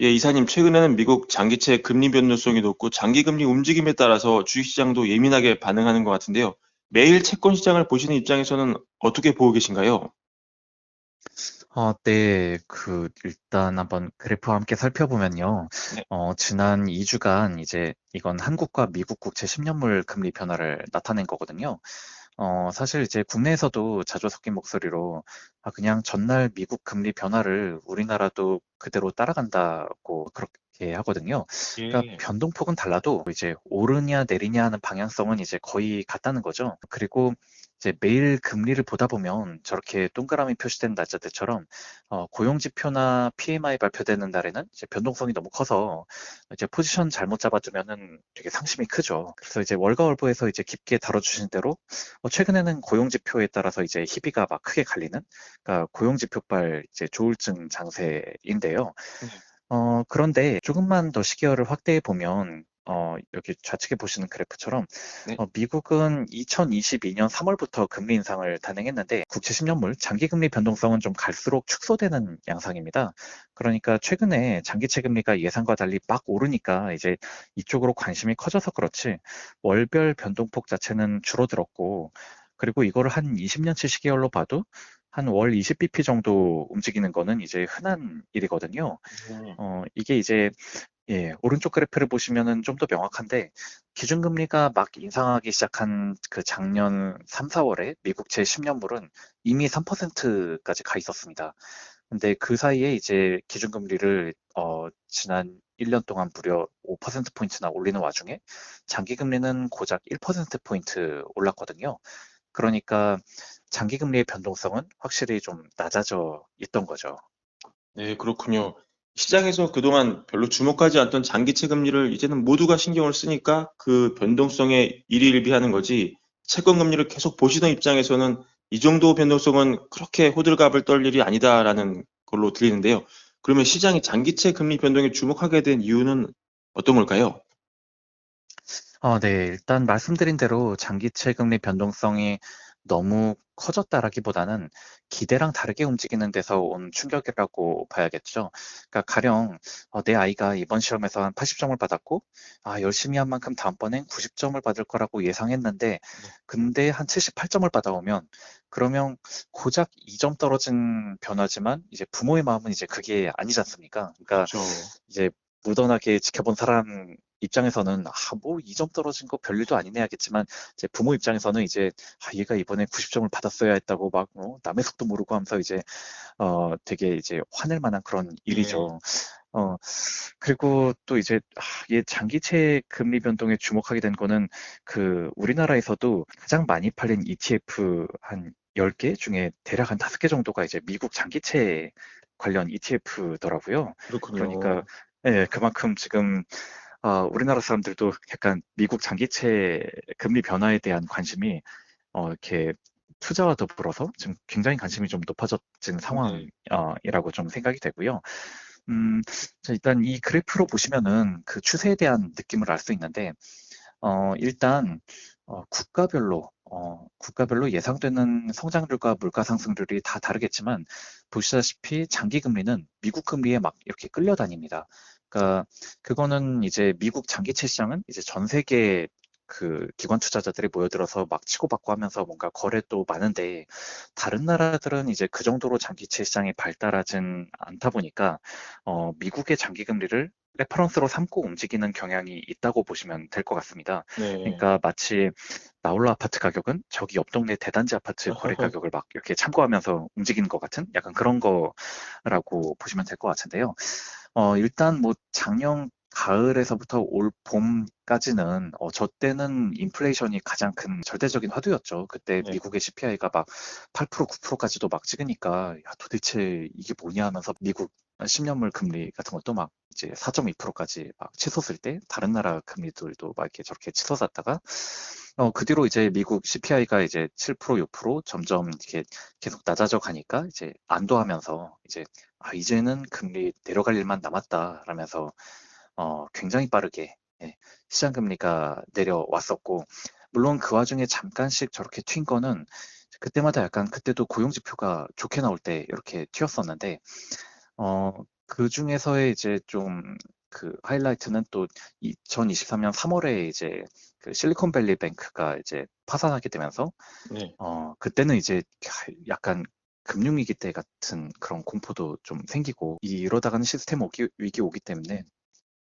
예, 이사님, 최근에는 미국 장기채 금리 변동성이 높고 장기 금리 움직임에 따라서 주식시장도 예민하게 반응하는 것 같은데요. 매일 채권 시장을 보시는 입장에서는 어떻게 보고 계신가요? 어, 네. 그 일단 한번 그래프와 함께 살펴보면요. 네. 어, 지난 2주간 이제 이건 한국과 미국 국채 10년물 금리 변화를 나타낸 거거든요. 어, 사실 이제 국내에서도 자주 섞인 목소리로 아, 그냥 전날 미국 금리 변화를 우리나라도 그대로 따라간다고 그렇게 하거든요. 그러니까 예. 변동폭은 달라도 이제 오르냐 내리냐 하는 방향성은 이제 거의 같다는 거죠. 그리고 이제 매일 금리를 보다 보면 저렇게 동그라미 표시된 날짜들처럼 어, 고용 지표나 PMI 발표되는 날에는 이제 변동성이 너무 커서 이제 포지션 잘못 잡아두면은 되게 상심이 크죠. 그래서 이제 월가월보에서 이제 깊게 다뤄주신 대로 어, 최근에는 고용 지표에 따라서 이제 희비가 막 크게 갈리는 그러니까 고용 지표발 이제 조울증 장세인데요. 네. 어, 그런데 조금만 더 시계열을 확대해 보면 어, 여기 좌측에 보시는 그래프처럼 네. 어, 미국은 2022년 3월부터 금리 인상을 단행했는데 국채 10년물 장기 금리 변동성은 좀 갈수록 축소되는 양상입니다. 그러니까 최근에 장기채 금리가 예상과 달리 막 오르니까 이제 이쪽으로 관심이 커져서 그렇지 월별 변동폭 자체는 줄어들었고 그리고 이거를 한 20년치 시계열로 봐도 한 월 20bp 정도 움직이는 거는 이제 흔한 일이거든요. 음. 어, 이게 이제 예, 오른쪽 그래프를 보시면은 좀 더 명확한데 기준금리가 막 인상하기 시작한 그 작년 3, 4월에 미국채 10년물은 이미 3%까지 가 있었습니다. 근데 그 사이에 이제 기준금리를 어, 지난 1년 동안 무려 5%포인트나 올리는 와중에 장기금리는 고작 1%포인트 올랐거든요. 그러니까 장기 금리의 변동성은 확실히 좀 낮아져 있던 거죠. 네, 그렇군요. 시장에서 그동안 별로 주목하지 않던 장기채 금리를 이제는 모두가 신경을 쓰니까 그 변동성에 일희일비하는 거지 채권 금리를 계속 보시던 입장에서는 이 정도 변동성은 그렇게 호들갑을 떨 일이 아니다라는 걸로 들리는데요. 그러면 시장이 장기채 금리 변동에 주목하게 된 이유는 어떤 걸까요? 어, 네. 일단 말씀드린 대로 장기채 금리 변동성이 너무 커졌다라기보다는 기대랑 다르게 움직이는 데서 온 충격이라고 봐야겠죠. 그러니까 가령 어, 내 아이가 이번 시험에서 한 80점을 받았고, 아, 열심히 한 만큼 다음번엔 90점을 받을 거라고 예상했는데, 근데 한 78점을 받아오면, 그러면 고작 2점 떨어진 변화지만, 이제 부모의 마음은 이제 그게 아니지 않습니까? 그러니까 그렇죠. 이제 무던하게 지켜본 사람 입장에서는 아, 뭐 2점 떨어진 거 별일도 아니네 하겠지만 이제 부모 입장에서는 이제 아, 얘가 이번에 90점을 받았어야 했다고 막 어, 남의 속도 모르고 하면서 이제 어 되게 이제 화낼 만한 그런 일이죠. 어 그리고 또 이제 아, 얘 장기채 금리 변동에 주목하게 된 거는 그 우리나라에서도 가장 많이 팔린 ETF 한 10개 중에 대략 한 5개 정도가 이제 미국 장기채 관련 ETF더라고요. 그렇군요. 그러니까 예, 그만큼 지금 어, 우리나라 사람들도 약간 미국 장기채 금리 변화에 대한 관심이 어, 이렇게 투자와 더불어서 지금 굉장히 관심이 좀 높아진 상황이라고 좀 생각이 되고요. 음, 자, 일단 이 그래프로 보시면은 그 추세에 대한 느낌을 알 수 있는데, 어, 일단 어, 국가별로 어, 국가별로 예상되는 성장률과 물가 상승률이 다 다르겠지만 보시다시피 장기 금리는 미국 금리에 막 이렇게 끌려다닙니다. 그러니까 그거는 이제 미국 장기채 시장은 이제 전 세계 그 기관 투자자들이 모여들어서 막 치고받고 하면서 뭔가 거래도 많은데 다른 나라들은 이제 그 정도로 장기채 시장이 발달하진 않다 보니까 어, 미국의 장기 금리를 레퍼런스로 삼고 움직이는 경향이 있다고 보시면 될 것 같습니다. 네. 그러니까 마치 나홀로 아파트 가격은 저기 옆 동네 대단지 아파트 거래 가격을 막 이렇게 참고하면서 움직이는 것 같은 약간 그런 거라고 보시면 될 것 같은데요. 어, 일단 뭐 작년 가을에서부터 올 봄까지는 어, 저 때는 인플레이션이 가장 큰 절대적인 화두였죠. 그때 네. 미국의 CPI가 막 8% 9%까지도 막 찍으니까 야, 도대체 이게 뭐냐 하면서 미국 10년물 금리 같은 것도 막 이제 4.2%까지 막 치솟을 때 다른 나라 금리들도 막 이렇게 저렇게 치솟았다가 어, 그 뒤로 이제 미국 CPI가 이제 7% 6% 점점 이렇게 계속 낮아져 가니까 이제 안도하면서 이제 아, 이제는 금리 내려갈 일만 남았다 라면서 어, 굉장히 빠르게 예, 시장 금리가 내려왔었고 물론 그 와중에 잠깐씩 저렇게 튄 거는 그때마다 약간 그때도 고용 지표가 좋게 나올 때 이렇게 튀었었는데 어, 그 중에서의 이제 좀 그 하이라이트는 또 2023년 3월에 이제 그 실리콘밸리 뱅크가 이제 파산하게 되면서 네. 어, 그때는 이제 약간 금융위기 때 같은 그런 공포도 좀 생기고 이러다가는 시스템 위기, 위기 오기 때문에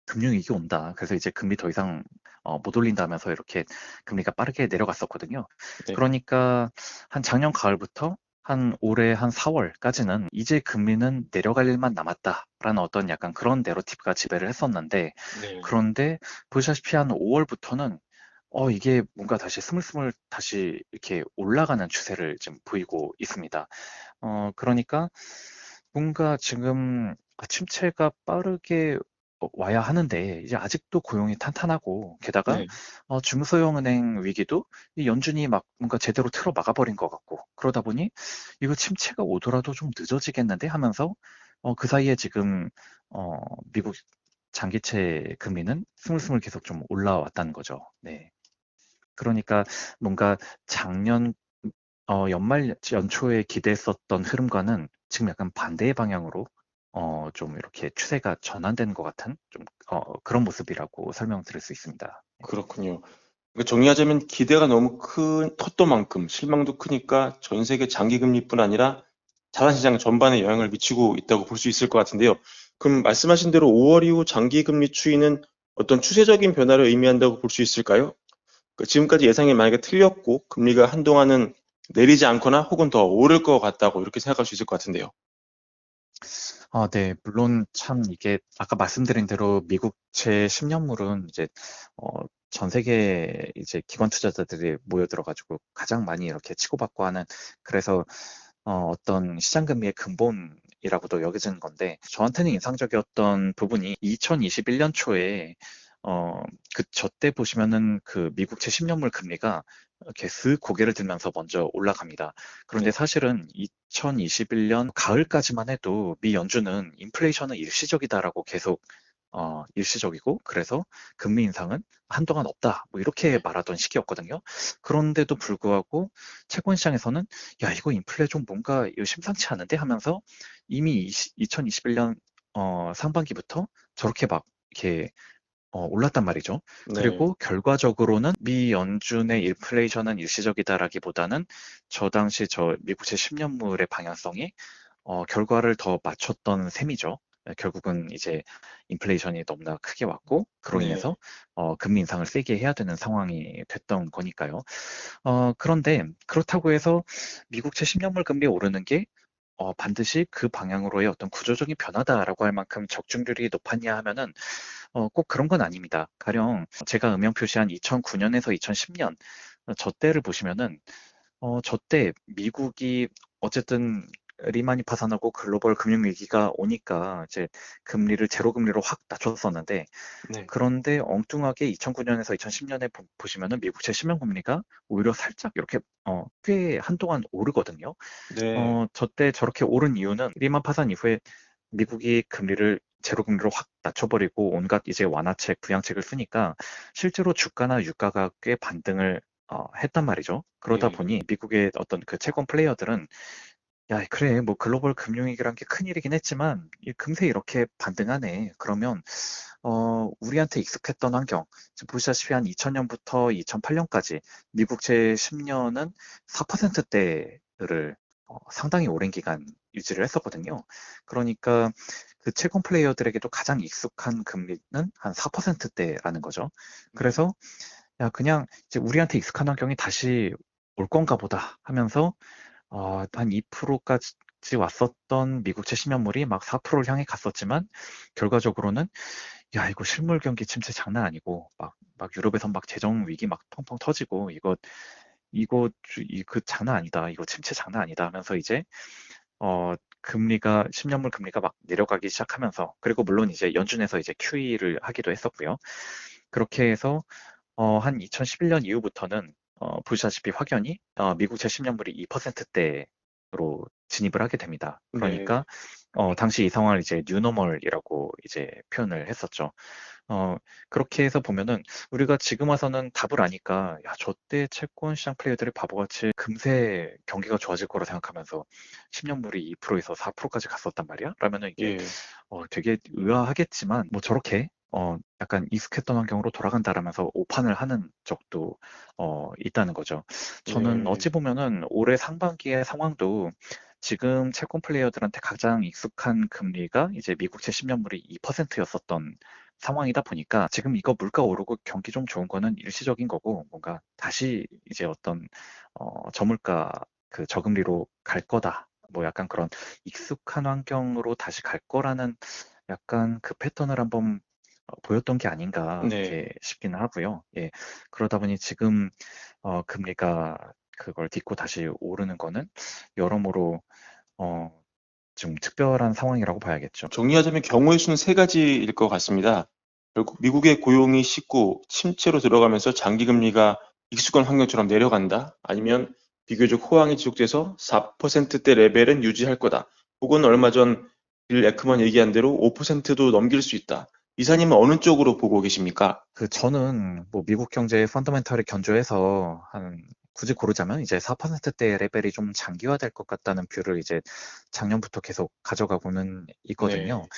금융위기 온다. 그래서 이제 금리 더 이상 어, 못 올린다면서 이렇게 금리가 빠르게 내려갔었거든요. 네. 그러니까 한 작년 가을부터 한 올해 한 4월까지는 이제 금리는 내려갈 일만 남았다라는 어떤 약간 그런 내러티브가 지배를 했었는데 네. 그런데 보시다시피 한 5월부터는 어 이게 뭔가 다시 스물스물 다시 이렇게 올라가는 추세를 지금 보이고 있습니다. 어 그러니까 뭔가 지금 침체가 빠르게 어, 와야 하는데 이제 아직도 고용이 탄탄하고 게다가 네. 어, 중소형 은행 위기도 이 연준이 막 뭔가 제대로 틀어 막아버린 것 같고 그러다 보니 이거 침체가 오더라도 좀 늦어지겠는데 하면서 어, 그 사이에 지금 어, 미국 장기채 금리는 스물스물 계속 좀 올라왔다는 거죠. 네. 그러니까 뭔가 작년 어, 연말 연초에 기대했었던 흐름과는 지금 약간 반대의 방향으로 어, 좀 이렇게 추세가 전환되는 것 같은 좀 어, 그런 모습이라고 설명드릴 수 있습니다. 그렇군요. 그러니까 정리하자면 기대가 너무 큰 컸던 만큼 실망도 크니까 전 세계 장기 금리뿐 아니라 자산시장 전반에 영향을 미치고 있다고 볼 수 있을 것 같은데요. 그럼 말씀하신 대로 5월 이후 장기 금리 추이는 어떤 추세적인 변화를 의미한다고 볼 수 있을까요? 그 지금까지 예상이 만약에 틀렸고 금리가 한동안은 내리지 않거나 혹은 더 오를 것 같다고 이렇게 생각할 수 있을 것 같은데요. 아, 네. 물론 참 이게 아까 말씀드린 대로 미국채 10년물은 이제 어, 전 세계 이제 기관 투자자들이 모여들어가지고 가장 많이 이렇게 치고받고 하는 그래서 어, 어떤 시장 금리의 근본이라고도 여겨지는 건데 저한테는 인상적이었던 부분이 2021년 초에 어, 그 저 때 보시면은 그 미국채 10년물 금리가 이렇게 슥 고개를 들면서 먼저 올라갑니다. 그런데 네. 사실은 2021년 가을까지만 해도 미 연준은 인플레이션은 일시적이다라고 계속 어, 일시적이고 그래서 금리 인상은 한동안 없다 뭐 이렇게 말하던 시기였거든요. 그런데도 불구하고 채권 시장에서는 야 이거 인플레 좀 뭔가 이거 심상치 않은데 하면서 이미 20, 2021년 어, 상반기부터 저렇게 막 이렇게 어, 올랐단 말이죠. 네. 그리고 결과적으로는 미 연준의 인플레이션은 일시적이다라기보다는 저 당시 저 미국의 10년물의 방향성이 어, 결과를 더 맞췄던 셈이죠. 네, 결국은 이제 인플레이션이 너무나 크게 왔고 그로 네. 인해서 어, 금리 인상을 세게 해야 되는 상황이 됐던 거니까요. 어, 그런데 그렇다고 해서 미국채 10년물 금리 오르는 게 어, 반드시 그 방향으로의 어떤 구조적인 변화다라고 할 만큼 적중률이 높았냐 하면은 어, 꼭 그런 건 아닙니다. 가령 제가 음영 표시한 2009년에서 2010년 저 때를 보시면은 어, 저때 미국이 어쨌든 리만이 파산하고 글로벌 금융 위기가 오니까 이제 금리를 제로 금리로 확 낮췄었는데 네. 그런데 엉뚱하게 2009년에서 2010년에 보, 시면은 미국채 10년 금리가 오히려 살짝 이렇게 어, 꽤 한동안 오르거든요. 네. 어, 저때 저렇게 오른 이유는 리만 파산 이후에 미국이 금리를 제로 금리로 확 낮춰버리고 온갖 이제 완화책, 부양책을 쓰니까 실제로 주가나 유가가 꽤 반등을 어, 했단 말이죠. 그러다 네. 보니 미국의 어떤 그 채권 플레이어들은 야, 그래, 뭐 글로벌 금융위기란 게 큰일이긴 했지만 이 금세 이렇게 반등하네. 그러면 어, 우리한테 익숙했던 환경, 지금 보시다시피 한 2000년부터 2008년까지 미국채 10년은 4%대를 어, 상당히 오랜 기간 유지를 했었거든요. 그러니까 그 채권 플레이어들에게도 가장 익숙한 금리는 한 4%대라는 거죠. 그래서 야, 그냥 이제 우리한테 익숙한 환경이 다시 올 건가 보다 하면서 어, 한 2%까지 왔었던 미국채 10년물이 막 4%를 향해 갔었지만 결과적으로는 야 이거 실물 경기 침체 장난 아니고 막, 막 유럽에선 막 재정 위기 막 펑펑 터지고 이거 이거 이 그 장난 아니다 이거 침체 장난 아니다 하면서 이제 어 금리가 10년물 금리가 막 내려가기 시작하면서 그리고 물론 이제 연준에서 이제 QE를 하기도 했었고요. 그렇게 해서 어, 한 2011년 이후부터는 어, 보시다시피 확연히 어, 미국채 10년물이 2%대로 진입을 하게 됩니다. 네. 그러니까 어, 당시 이 상황을 이제 뉴노멀이라고 이제 표현을 했었죠. 어, 그렇게 해서 보면은 우리가 지금 와서는 답을 아니까 야, 저때 채권 시장 플레이어들이 바보같이 금세 경기가 좋아질 거라 생각하면서 10년물이 2%에서 4%까지 갔었단 말이야. 그러면은 이게 예. 어, 되게 의아하겠지만 뭐 저렇게 어, 약간 익숙했던 환경으로 돌아간다라면서 오판을 하는 적도 어, 있다는 거죠. 저는 예. 어찌 보면은 올해 상반기의 상황도 지금 채권 플레이어들한테 가장 익숙한 금리가 이제 미국채 10년물이 2%였었던 상황이다 보니까 지금 이거 물가 오르고 경기 좀 좋은 거는 일시적인 거고 뭔가 다시 이제 어떤 어, 저물가 그 저금리로 갈 거다. 뭐 약간 그런 익숙한 환경으로 다시 갈 거라는 약간 그 패턴을 한번 어, 보였던 게 아닌가 네. 이렇게 싶기는 하고요. 예. 그러다 보니 지금 어, 금리가 그걸 딛고 다시 오르는 거는 여러모로 어, 좀 특별한 상황이라고 봐야겠죠. 정리하자면 경우의 수는 세 가지일 것 같습니다. 결국 미국의 고용이 식고 침체로 들어가면서 장기 금리가 익숙한 환경처럼 내려간다. 아니면 비교적 호황이 지속돼서 4%대 레벨은 유지할 거다. 혹은 얼마 전 빌 에크먼 얘기한 대로 5%도 넘길 수 있다. 이사님은 어느 쪽으로 보고 계십니까? 그 저는 뭐 미국 경제의 펀더멘털을 견조해서 한 굳이 고르자면 이제 4%대 레벨이 좀 장기화될 것 같다는 뷰를 이제 작년부터 계속 가져가고는 있거든요. 네.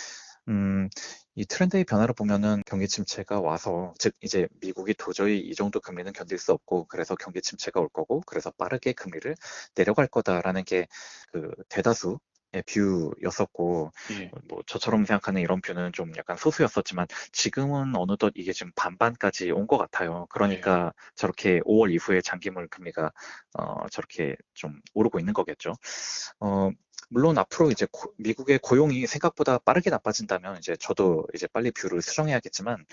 음, 이 트렌드의 변화를 보면은 경기 침체가 와서, 즉, 이제 미국이 도저히 이 정도 금리는 견딜 수 없고, 그래서 경기 침체가 올 거고, 그래서 빠르게 금리를 내려갈 거다라는 게 그 대다수의 뷰였었고, 예. 뭐 저처럼 생각하는 이런 뷰는 좀 약간 소수였었지만, 지금은 어느덧 이게 지금 반반까지 온 것 같아요. 그러니까 저렇게 5월 이후에 장기물 금리가 어, 저렇게 좀 오르고 있는 거겠죠. 어, 물론 앞으로 이제 고- 미국의 고용이 생각보다 빠르게 나빠진다면 이제 저도 이제 빨리 뷰를 수정해야겠지만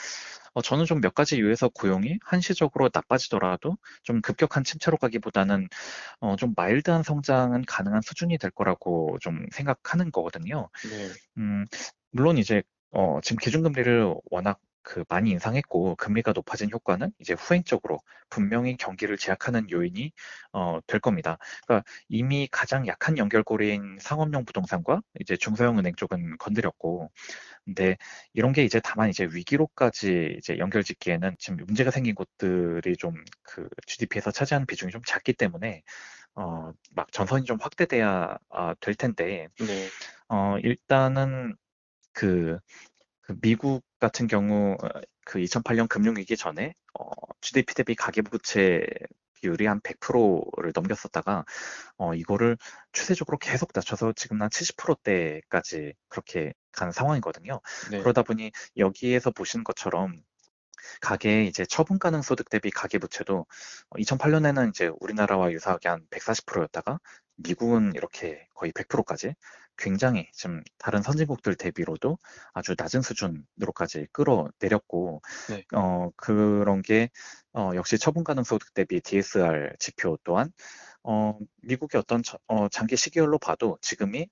어, 저는 좀 몇 가지 이유에서 고용이 한시적으로 나빠지더라도 좀 급격한 침체로 가기보다는 어, 좀 마일드한 성장은 가능한 수준이 될 거라고 좀 생각하는 거거든요. 네. 음, 물론 이제 어, 지금 기준금리를 워낙 그 많이 인상했고 금리가 높아진 효과는 이제 후행적으로 분명히 경기를 제약하는 요인이 어, 될 겁니다. 그러니까 이미 가장 약한 연결고리인 상업용 부동산과 이제 중소형 은행 쪽은 건드렸고, 근데 이런 게 이제 다만 이제 위기로까지 이제 연결짓기에는 지금 문제가 생긴 곳들이 좀 그 GDP에서 차지하는 비중이 좀 작기 때문에 어, 막 전선이 좀 확대돼야 아, 될 텐데 네. 어, 일단은 그, 그 미국 같은 경우 어, 그 2008년 금융위기 전에 어, GDP 대비 가계부채 비율이 한 100%를 넘겼었다가 어, 이거를 추세적으로 계속 낮춰서 지금 한 70%대까지 그렇게 간 상황이거든요. 네. 그러다 보니 여기에서 보시는 것처럼 가계 이제 처분 가능 소득 대비 가계 부채도 2008년에는 이제 우리나라와 유사하게 한 140%였다가 미국은 이렇게 거의 100%까지 굉장히 지금 다른 선진국들 대비로도 아주 낮은 수준으로까지 끌어내렸고 네. 어 그런 게 어, 역시 처분 가능 소득 대비 DSR 지표 또한 어, 미국의 어떤 저- 어, 장기 시기열로 봐도 지금이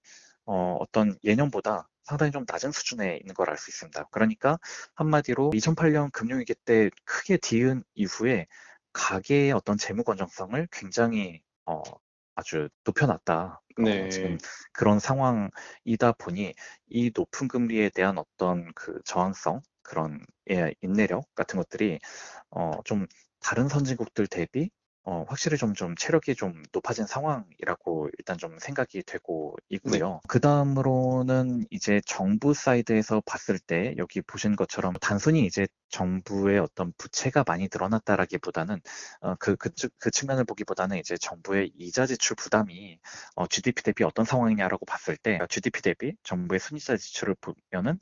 어, 어떤 예년보다 상당히 좀 낮은 수준에 있는 걸 알 수 있습니다. 그러니까 한마디로 2008년 금융위기 때 크게 뒤은 이후에 가계의 어떤 재무 건전성을 굉장히 어, 아주 높여놨다. 어, 네. 지금 그런 상황이다 보니 이 높은 금리에 대한 어떤 그 저항성, 그런 예, 인내력 같은 것들이 어, 좀 다른 선진국들 대비 어, 확실히 좀, 좀 체력이 좀 높아진 상황이라고 일단 좀 생각이 되고 있고요. 그 다음으로는 이제 정부 사이드에서 봤을 때 여기 보신 것처럼 단순히 이제 정부의 어떤 부채가 많이 늘어났다라기보다는 어, 그, 그, 측- 그 측면을 보기보다는 이제 정부의 이자 지출 부담이 어, GDP 대비 어떤 상황이냐라고 봤을 때 GDP 대비 정부의 순이자 지출을 보면은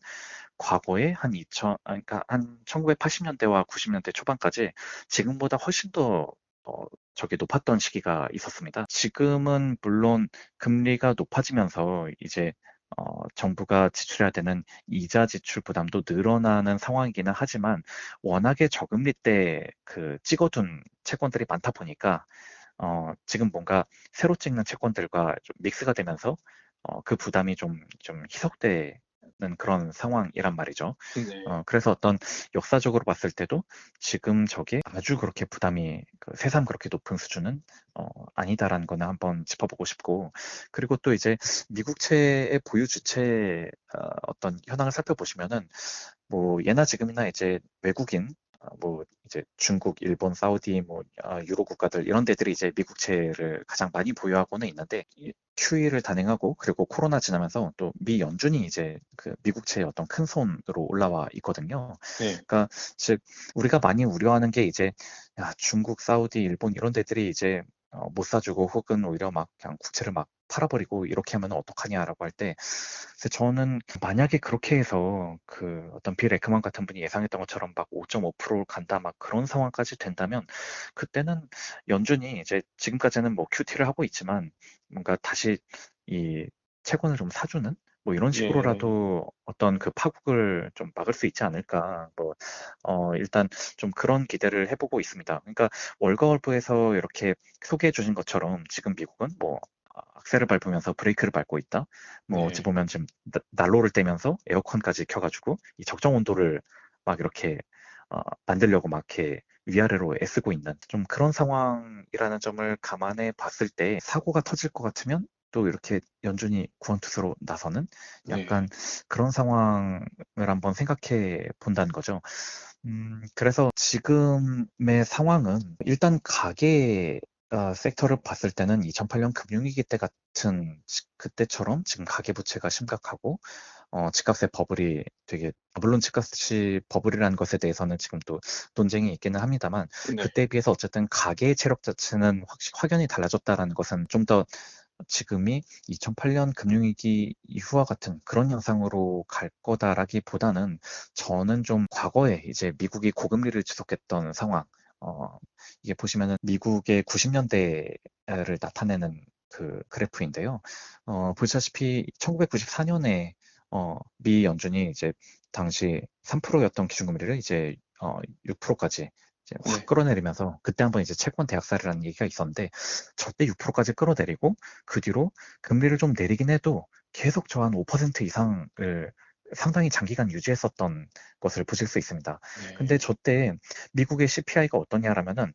과거에 한 2000, 아, 그러니까 한 1980년대와 90년대 초반까지 지금보다 훨씬 더 어, 저게 높았던 시기가 있었습니다. 지금은 물론 금리가 높아지면서 이제 어, 정부가 지출해야 되는 이자 지출 부담도 늘어나는 상황이기는 하지만 워낙에 저금리 때 그 찍어둔 채권들이 많다 보니까 어, 지금 뭔가 새로 찍는 채권들과 좀 믹스가 되면서 어, 그 부담이 좀, 좀 희석 되는 그런 상황이란 말이죠. 네. 어, 그래서 어떤 역사적으로 봤을 때도 지금 저게 아주 그렇게 부담이 그 새삼 그렇게 높은 수준은 어, 아니다라는 거는 한번 짚어보고 싶고 그리고 또 이제 미국채의 보유 주체 어, 어떤 현황을 살펴보시면은 뭐 예나 지금이나 이제 외국인 아, 뭐 이제 중국, 일본, 사우디, 뭐 아, 유로 국가들 이런 데들이 이제 미국채를 가장 많이 보유하고는 있는데 이 QE를 단행하고 그리고 코로나 지나면서 또 미 연준이 이제 그 미국채의 어떤 큰 손으로 올라와 있거든요. 네. 그러니까 즉 우리가 많이 우려하는 게 이제 야, 중국, 사우디, 일본 이런 데들이 이제 어, 못 사주고 혹은 오히려 막 그냥 국채를 막 팔아버리고 이렇게 하면 어떡하냐라고 할 때 저는 만약에 그렇게 해서 그 어떤 빌 에크만 같은 분이 예상했던 것처럼 막 5.5%를 간다 막 그런 상황까지 된다면 그때는 연준이 이제 지금까지는 뭐 QT를 하고 있지만 뭔가 다시 이 채권을 좀 사주는 뭐 이런 예. 식으로라도 어떤 그 파국을 좀 막을 수 있지 않을까 뭐 어 일단 좀 그런 기대를 해보고 있습니다. 그러니까 월가월부에서 이렇게 소개해 주신 것처럼 지금 미국은 뭐 아, 악셀을 밟으면서 브레이크를 밟고 있다. 뭐 네. 어찌 보면 지금 나- 난로를 떼면서 에어컨까지 켜가지고 이 적정 온도를 막 이렇게 어, 만들려고 막 이렇게 위아래로 애쓰고 있는 좀 그런 상황이라는 점을 감안해 봤을 때 사고가 터질 것 같으면 또 이렇게 연준이 구원투수로 나서는 네. 약간 그런 상황을 한번 생각해 본다는 거죠. 음, 그래서 지금의 상황은 일단 가계 어, 섹터를 봤을 때는 2008년 금융위기 때 같은 시- 그때처럼 지금 가계부채가 심각하고 어, 집값의 버블이 되게 물론 집값이 버블이라는 것에 대해서는 지금 또 논쟁이 있기는 합니다만 네. 그때에 비해서 어쨌든 가계의 체력 자체는 확, 확연히 달라졌다라는 것은 좀더 지금이 2008년 금융위기 이후와 같은 그런 현상으로 갈 거다라기보다는 저는 좀 과거에 이제 미국이 고금리를 지속했던 상황, 어, 이게 보시면은 미국의 90년대를 나타내는 그 그래프인데요. 어, 보시다시피 1994년에 어, 미 연준이 이제 당시 3%였던 기준금리를 이제 어, 6%까지 이제 확 네. 끌어내리면서 그때 한번 이제 채권 대학살이라는 얘기가 있었는데 저때 6%까지 끌어내리고 그 뒤로 금리를 좀 내리긴 해도 계속 저 한 5% 이상을 상당히 장기간 유지했었던 것을 보실 수 있습니다. 네. 근데 저때 미국의 CPI가 어떠냐라면은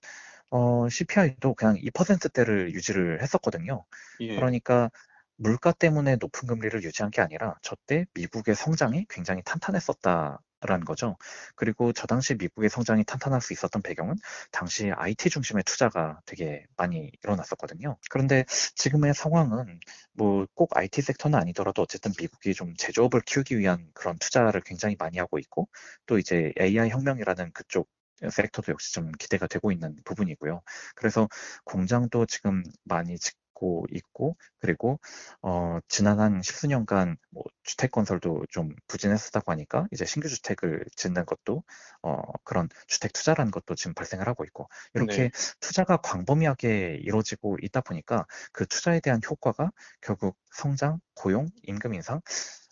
어, CPI도 그냥 2%대를 유지를 했었거든요. 예. 그러니까 물가 때문에 높은 금리를 유지한 게 아니라 저때 미국의 성장이 굉장히 탄탄했었다 라는 거죠. 그리고 저 당시 미국의 성장이 탄탄할 수 있었던 배경은 당시 IT 중심의 투자가 되게 많이 일어났었거든요. 그런데 지금의 상황은 뭐 꼭 IT 섹터는 아니더라도 어쨌든 미국이 좀 제조업을 키우기 위한 그런 투자를 굉장히 많이 하고 있고 또 이제 AI 혁명이라는 그쪽 섹터도 역시 좀 기대가 되고 있는 부분이고요. 그래서 공장도 지금 많이 짓고 있고 그리고 어 지난 한 십수년간 뭐 주택 건설도 좀 부진했었다고 하니까 이제 신규 주택을 짓는 것도 어 그런 주택 투자라는 것도 지금 발생을 하고 있고 이렇게 네. 투자가 광범위하게 이루어지고 있다 보니까 그 투자에 대한 효과가 결국 성장, 고용, 임금 인상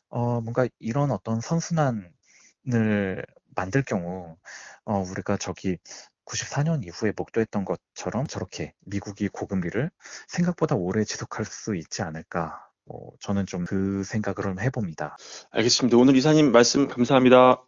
어 뭔가 이런 어떤 선순환을 만들 경우 어 우리가 저기 94년 이후에 목도했던 것처럼 저렇게 미국이 고금리를 생각보다 오래 지속할 수 있지 않을까. 뭐 저는 좀 그 생각을 해봅니다. 알겠습니다. 오늘 이사님 말씀 감사합니다.